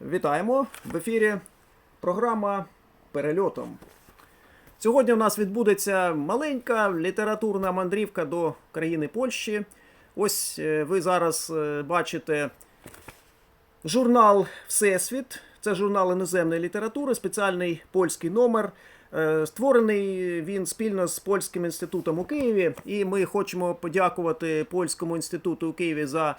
Вітаємо в ефірі програма Перельотом. Сьогодні у нас відбудеться маленька літературна мандрівка до країни Польщі. Ось е, ви зараз е, бачите журнал Всесвіт. Це журнал іноземної літератури, спеціальний польський номер. Е, Створений він спільно з Польським інститутом у Києві. І ми хочемо подякувати Польському інституту у Києві за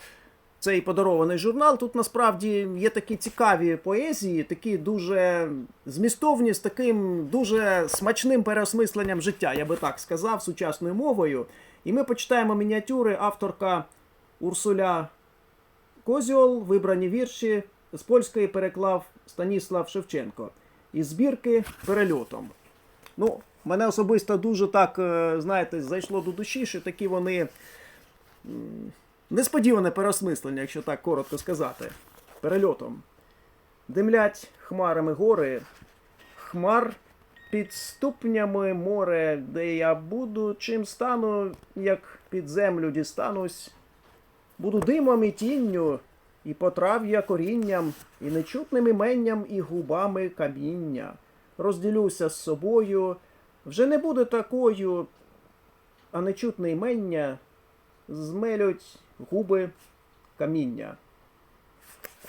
цей подарований журнал. Тут насправді є такі цікаві поезії, такі дуже змістовні, з таким дуже смачним переосмисленням життя, я би так сказав, сучасною мовою. І ми почитаємо мініатюри авторка Урсуля Козіол, вибрані вірші з польської переклав Станіслав Шевченко. Із збірки перельотом. Ну, мене особисто дуже так, е, знаєте, зайшло до душі, що такі вони несподіване переосмислення, якщо так коротко сказати. Перельотом. Димлять хмарами гори, хмар під ступнями море, де я буду, чим стану, як під землю дістанусь. Буду димом і тінню, і потрав'я корінням, і нечутним іменням, і губами каміння. Розділюся з собою, вже не буде такою, а нечутне імення змелють губи каміння.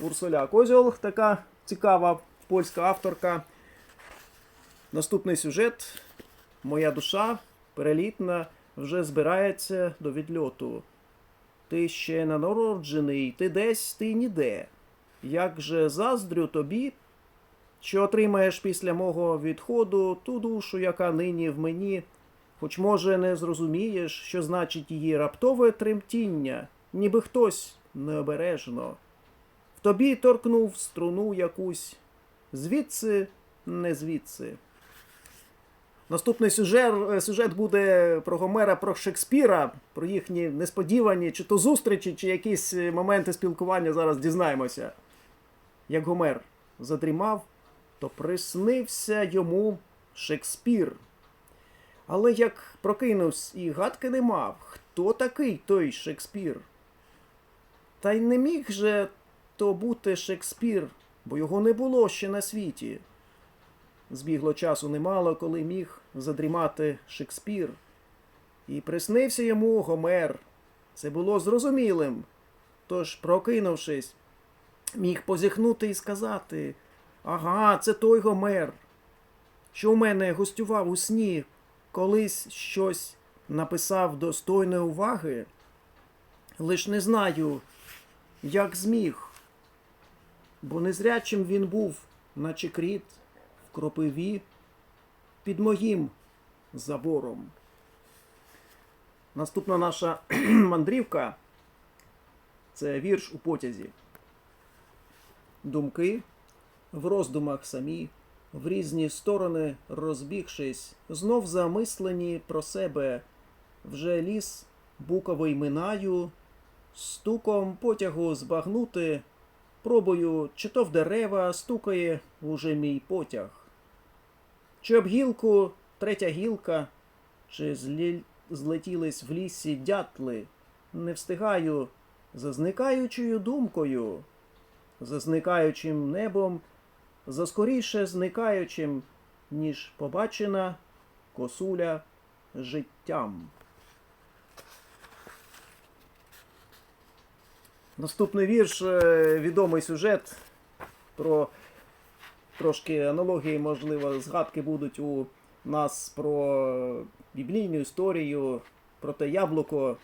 Урсуля Козьол, така цікава польська авторка. Наступний сюжет. Моя душа перелітна вже збирається до відльоту. Ти ще не народжений, ти десь, ти ніде. Як же заздрю тобі, що отримаєш після мого відходу ту душу, яка нині в мені, хоч, може, не зрозумієш, що значить її раптове тремтіння, ніби хтось необережно. В тобі торкнув струну якусь, звідси, не звідси. Наступний сюжет, е, сюжет буде про Гомера, про Шекспіра, про їхні несподівані чи то зустрічі, чи якісь е, моменти спілкування зараз дізнаємося. Як Гомер задрімав, то приснився йому Шекспір. Але як прокинувся і гадки не мав, хто такий той Шекспір? Та й не міг же то бути Шекспір, бо його не було ще на світі. Збігло часу немало, коли міг задрімати Шекспір. І приснився йому Гомер. Це було зрозумілим. Тож, прокинувшись, міг позіхнути і сказати: Ага, це той Гомер, що у мене гостював у сні, колись щось написав достойної уваги. Лиш не знаю, як зміг, бо незрячим він був, наче кріт в кропиві під моїм забором. Наступна наша мандрівка це вірш у потязі. Думки в роздумах самі, в різні сторони розбігшись, знов замислені про себе, вже ліс буковий минаю, стуком потягу збагнути, пробую, чи то в дерева стукає уже мій потяг. Чи об гілку третя гілка, чи злі... злетілись в лісі дятли, не встигаю за зникаючою думкою, за зникаючим небом, за скоріше зникаючим, ніж побачена косуля життям. Наступний вірш е, відомий сюжет про трошки аналогії, можливо, згадки будуть у нас про біблійну історію, про те яблуко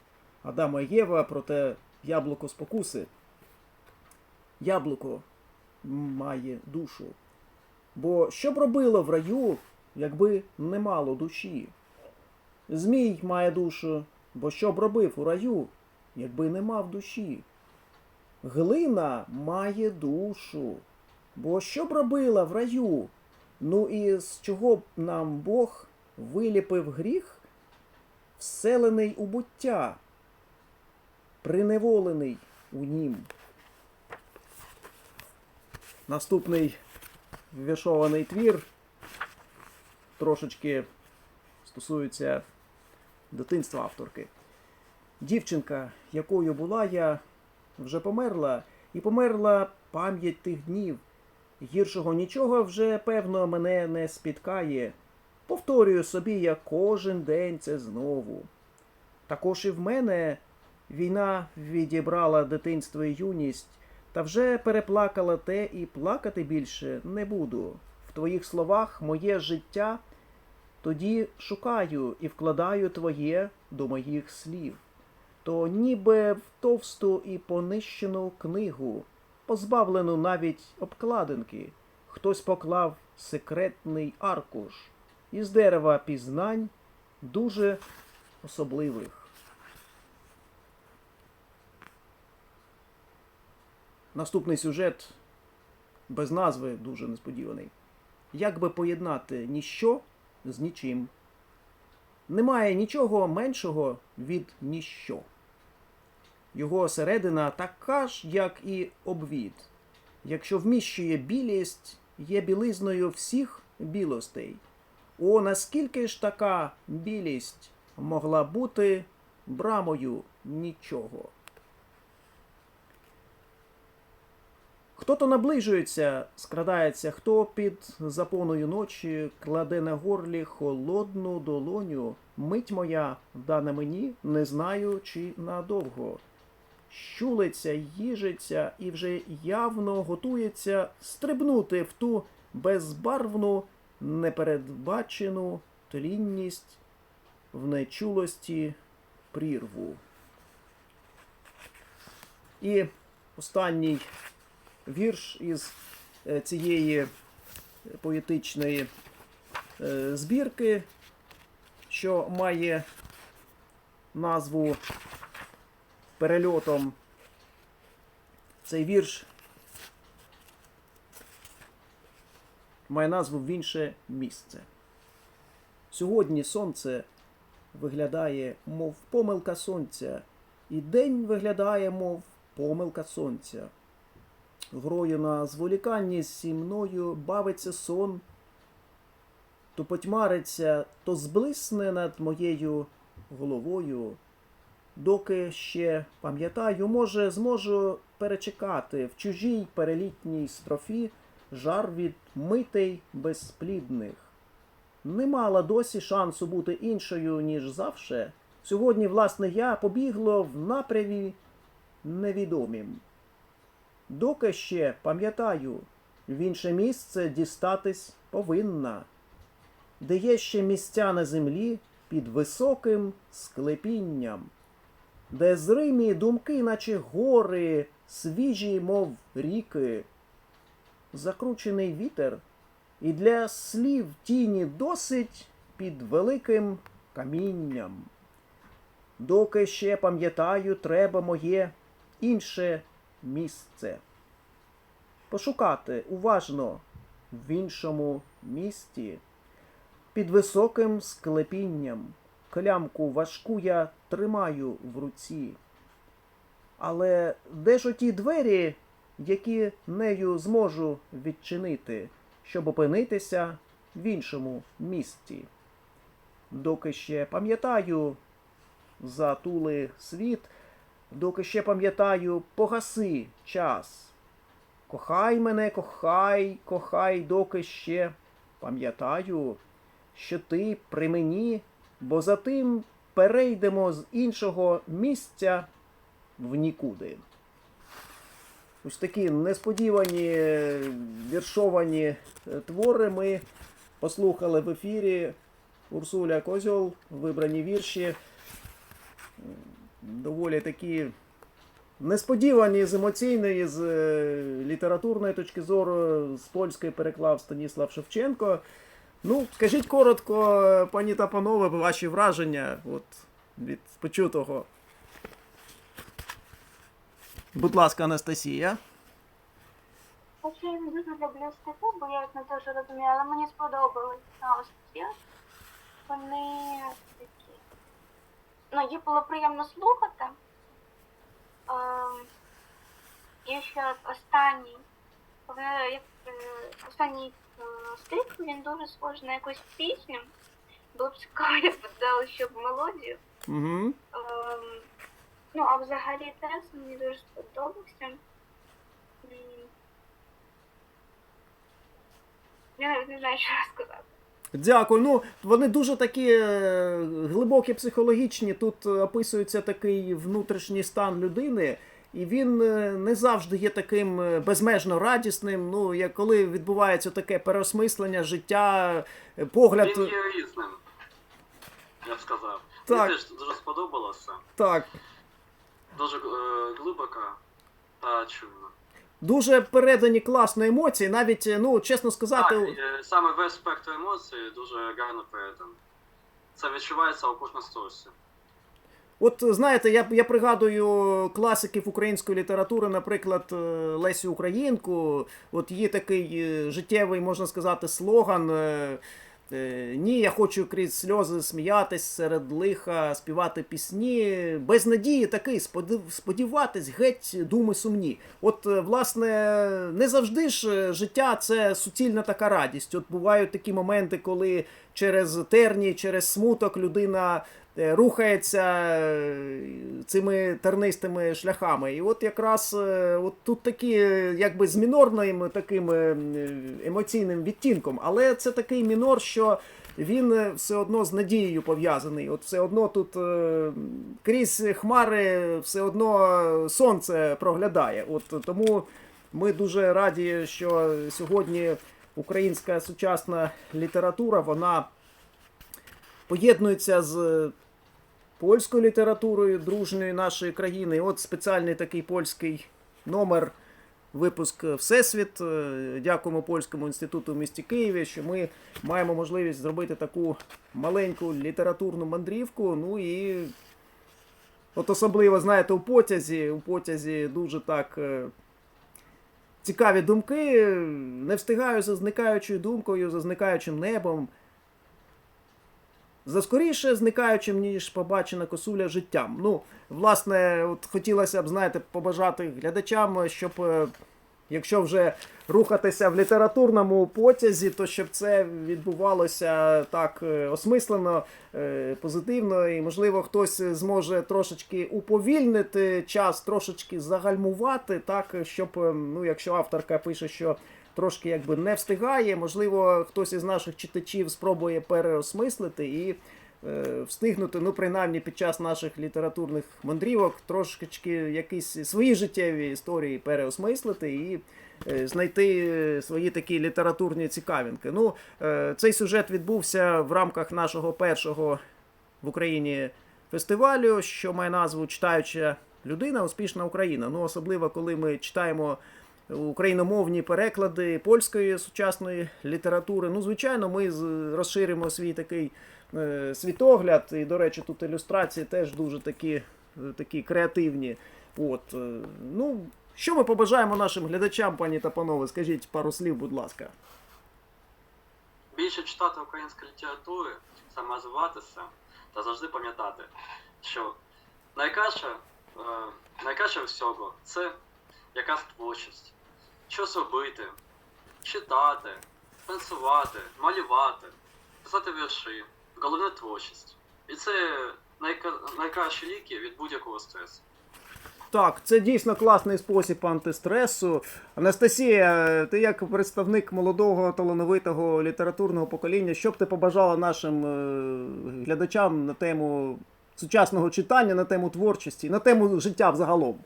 Адама і Єва, про те яблуко спокуси. Яблуко має душу. Бо що б робило в раю, якби не мало душі? Змій має душу, бо що б робив у раю, якби не мав душі? Глина має душу. Бо що б робила в раю? Ну і з чого б нам Бог виліпив гріх, вселений у буття, приневолений у нім. Наступний віршований твір трошечки стосується дитинства авторки. Дівчинка, якою була я, вже померла, і померла пам'ять тих днів, Гіршого нічого вже, певно, мене не спіткає. Повторюю собі я кожен день це знову. Також і в мене війна відібрала дитинство і юність, та вже переплакала те і плакати більше не буду. В твоїх словах моє життя тоді шукаю і вкладаю твоє до моїх слів. То ніби в товсту і понищену книгу, позбавлену навіть обкладинки, хтось поклав секретний аркуш із дерева пізнань дуже особливих. Наступний сюжет без назви дуже несподіваний. Як би поєднати ніщо з нічим? Немає нічого меншого від ніщо. Його середина така ж, як і обвід. Якщо вміщує білість, є білизною всіх білостей. О, наскільки ж така білість могла бути брамою нічого? Хто-то наближується, скрадається, хто під запоною ночі кладе на горлі холодну долоню. Мить моя дана мені, не знаю, чи надовго. Щулиться, їжиться і вже явно готується стрибнути в ту безбарвну, непередбачену тлінність в нечулості прірву. І останній вірш із е, цієї поетичної е, збірки, що має назву перельотом. Цей вірш має назву в інше місце. Сьогодні сонце виглядає, мов помилка сонця, і день виглядає, мов помилка сонця. Грою на зволіканні зі мною бавиться сон, то потьмариться, то зблисне над моєю головою. Доки ще пам'ятаю, може, зможу перечекати в чужій перелітній строфі жар від митей безплідних. Не мала досі шансу бути іншою, ніж завше. Сьогодні, власне, я побігло в напрямі невідомім. Доки ще пам'ятаю, в інше місце дістатись повинна, де є ще місця на землі під високим склепінням, де зримі думки, наче гори, свіжі, мов ріки, закручений вітер, і для слів тіні досить під великим камінням. Доки ще пам'ятаю, треба моє інше місце. Пошукати уважно в іншому місті, під високим склепінням, клямку важку я тримаю в руці. Але де ж оті двері, які нею зможу відчинити, щоб опинитися в іншому місті? Доки ще пам'ятаю затули світ, доки ще пам'ятаю, погаси час. Кохай мене, кохай, кохай, доки ще пам'ятаю, що ти при мені, бо за тим перейдемо з іншого місця в нікуди. Ось такі несподівані віршовані е, твори ми послухали в ефірі Урсуля Козьол, вибрані вірші доволі такі несподівані з емоційної, з е, літературної точки зору, з польської переклав Станіслав Шевченко. Ну, скажіть коротко, пані та панове, ваші враження от, від почутого. Будь ласка, Анастасія. Хоча дуже люблю стихи, бо я їх не дуже розумію, але мені сподобались а ось ці. Вони такі. Ну, їх було приємно слухати. І ще останній, вони, як, е, останній стих, він дуже схожий на якусь пісню. Було б цікаво, як дали, щоб мелодію. Угу. Ем, ну, а взагалі текст мені дуже сподобався. М, Я навіть не знаю, що сказати. Дякую. Ну, вони дуже такі е, глибокі психологічні. Тут е, описується такий внутрішній стан людини, і він е, не завжди є таким е, безмежно радісним. Ну, як коли відбувається таке переосмислення життя, е, погляд. Він є різним, я б сказав. Так. Мені теж дуже сподобалося. Так. Дуже е, глибоко та чуйно. Дуже передані класно емоції, навіть, ну, чесно сказати, Так, е, саме весь спектр емоцій дуже гарно передан. Це відчувається у кожному сторісі. От знаєте, я, я пригадую класиків української літератури, наприклад, е, Лесю Українку. От є такий е, життєвий, можна сказати, слоган. е, Ні, я хочу крізь сльози сміятись серед лиха, співати пісні. Без надії такий сподів- сподіватись, геть думи сумні. От, власне, не завжди ж життя це суцільна така радість. От бувають такі моменти, коли через терні, через смуток людина е, рухається е, цими тернистими шляхами. І от якраз е, от тут такі, якби з мінорним таким емоційним відтінком, але це такий мінор, що він все одно з надією пов'язаний. От все одно тут е, крізь хмари все одно сонце проглядає. От тому ми дуже раді, що сьогодні українська сучасна література вона поєднується з польською літературою дружньої нашої країни. От спеціальний такий польський номер. Випуск Всесвіт. Е, Дякуємо Польському інституту в місті Києві, що ми маємо можливість зробити таку маленьку літературну мандрівку. Ну і от особливо, знаєте, у потязі, у потязі дуже так е, цікаві думки. Не встигаю за зникаючою думкою, за зникаючим небом. За скоріше зникаючим, ніж побачена косуля життям. Ну, власне, от хотілося б, знаєте, побажати глядачам, щоб е, якщо вже рухатися в літературному потязі, то щоб це відбувалося так е, осмислено, е, позитивно, і можливо хтось зможе трошечки уповільнити час, трошечки загальмувати, так щоб, е, ну, якщо авторка пише, що трошки якби не встигає, можливо, хтось із наших читачів спробує переосмислити і встигнути, ну, принаймні під час наших літературних мандрівок, трошечки якісь свої життєві історії переосмислити і е, знайти е, свої такі літературні цікавинки. Ну, е, цей сюжет відбувся в рамках нашого першого в Україні фестивалю, що має назву Читаюча людина, успішна Україна. Ну, особливо, коли ми читаємо україномовні переклади польської сучасної літератури. Ну, звичайно, ми розширимо свій такий е, світогляд. І, до речі, тут ілюстрації теж дуже такі, е, такі креативні. От, е, ну, що ми побажаємо нашим глядачам, пані та панове? Скажіть пару слів, будь ласка. Більше читати української літератури, саморозвиватися та завжди пам'ятати, що найкраще, е, найкраще всього це якась творчість. Щось робити, читати, танцювати, малювати, писати вірші. Головне творчість. І це найка- найкращі ліки від будь-якого стресу. Так, це дійсно класний спосіб антистресу. Анастасія, ти як представник молодого талановитого літературного покоління, що б ти побажала нашим е, глядачам на тему сучасного читання, на тему творчості, на тему життя взагалом?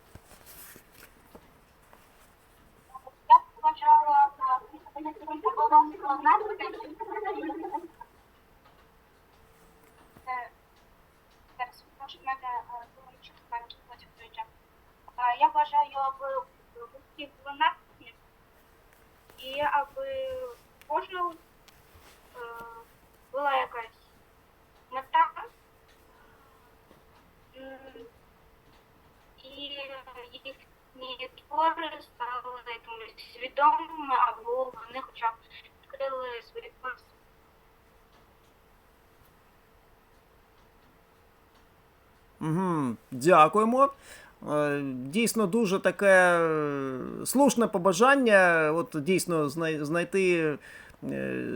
Я б побажала Е, Зараз, може, в мене е, думаючи маленький потім прийде. Е, Я бажаю, аби усіх було натхнення і аби кожного е, була якась мета. І їхні твори стали якимось свідомими, або вони хоча б відкрили свої творці. Угу, дякуємо. Е, Дійсно, дуже таке е, слушне побажання. От дійсно знайти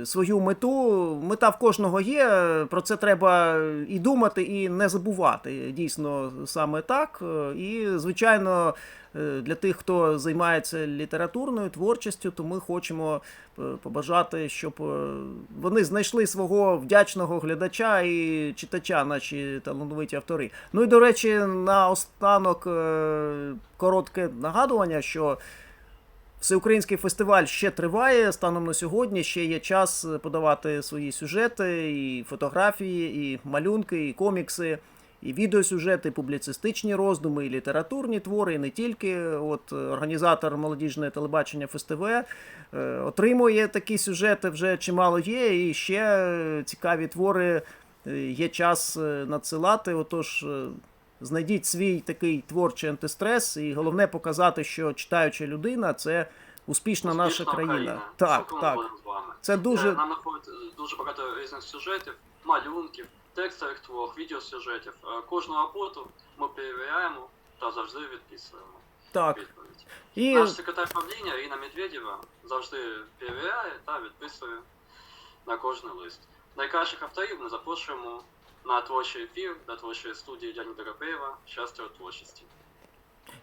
свою мету. Мета в кожного є. Про це треба і думати, і не забувати. Дійсно, саме так. Е, І, звичайно, е, для тих, хто займається літературною творчістю, то ми хочемо е, побажати, щоб е, вони знайшли свого вдячного глядача і читача, наші талановиті автори. Ну і до речі, на останок е, коротке нагадування, що Всеукраїнський фестиваль ще триває станом на сьогодні. Ще є час подавати свої сюжети, і фотографії, і малюнки, і комікси, і відеосюжети, і публіцистичні роздуми, і літературні твори, і не тільки. От е, організатор молодіжне телебачення ФСТВ е, отримує такі сюжети, вже чимало є, і ще е, цікаві твори е, є час е, надсилати. Отож. Е, Знайдіть свій такий творчий антистрес, і головне показати, що читаюча людина це успішна наша Успішна країна. Так, Цілком так. Це дуже Е, Нам находить дуже багато різних сюжетів, малюнків, текстових твор, відеосюжетів. Е, Кожну роботу ми перевіряємо та завжди відписуємо так. відповідь. І Наш секретар правління Ірина Медведєва завжди перевіряє та відписує на кожний лист. Найкращих авторів ми запрошуємо на творчий ефір, на творчої студії Дяні Дорогоєва «Щастя у творчості».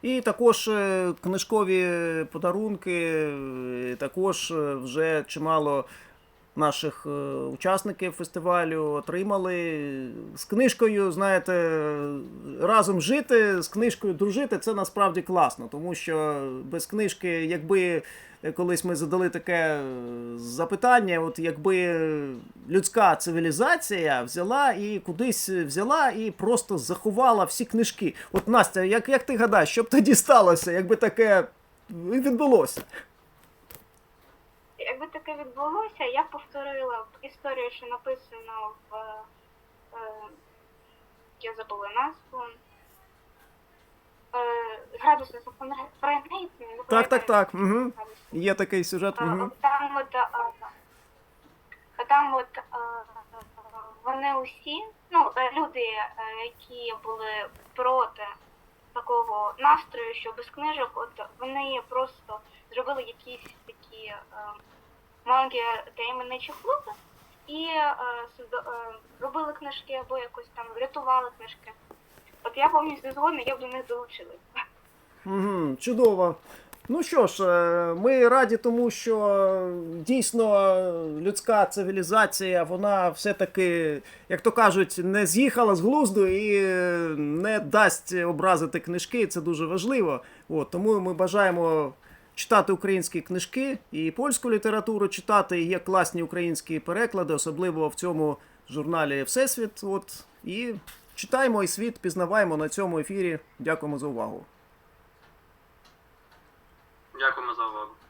І також е, книжкові подарунки, е, також е, вже чимало наших учасників фестивалю отримали з книжкою, знаєте, разом жити, з книжкою дружити це насправді класно, тому що без книжки, якби колись ми задали таке е, запитання, от якби людська цивілізація взяла і кудись взяла і просто заховала всі книжки. От Настя, як, як ти гадаєш, що б тоді сталося, якби таке відбулося? Якби таке відбулося, я повторила історію, що написано в е, я забула назву. Е, градуси за Фаренгейт. Так, так, так. Угу. Є такий сюжет. Угу. Там от, е, е, там от вони усі, ну, люди, які були проти такого настрою, що без книжок, от вони просто зробили якісь такі маленькі таємничі клуби і робили книжки або якось там врятували книжки. От я повністю згодна, я б до них долучилась. Угу, чудово. Ну що ж, е, ми раді тому, що е, дійсно е, людська цивілізація, вона все-таки, як то кажуть, не з'їхала з глузду і не дасть образити книжки. Це дуже важливо. От, тому ми бажаємо читати українські книжки і польську літературу читати. Є класні українські переклади, особливо в цьому журналі Всесвіт. От, і читаємо і світ, пізнаваємо на цьому ефірі. Дякуємо за увагу. Já com logo.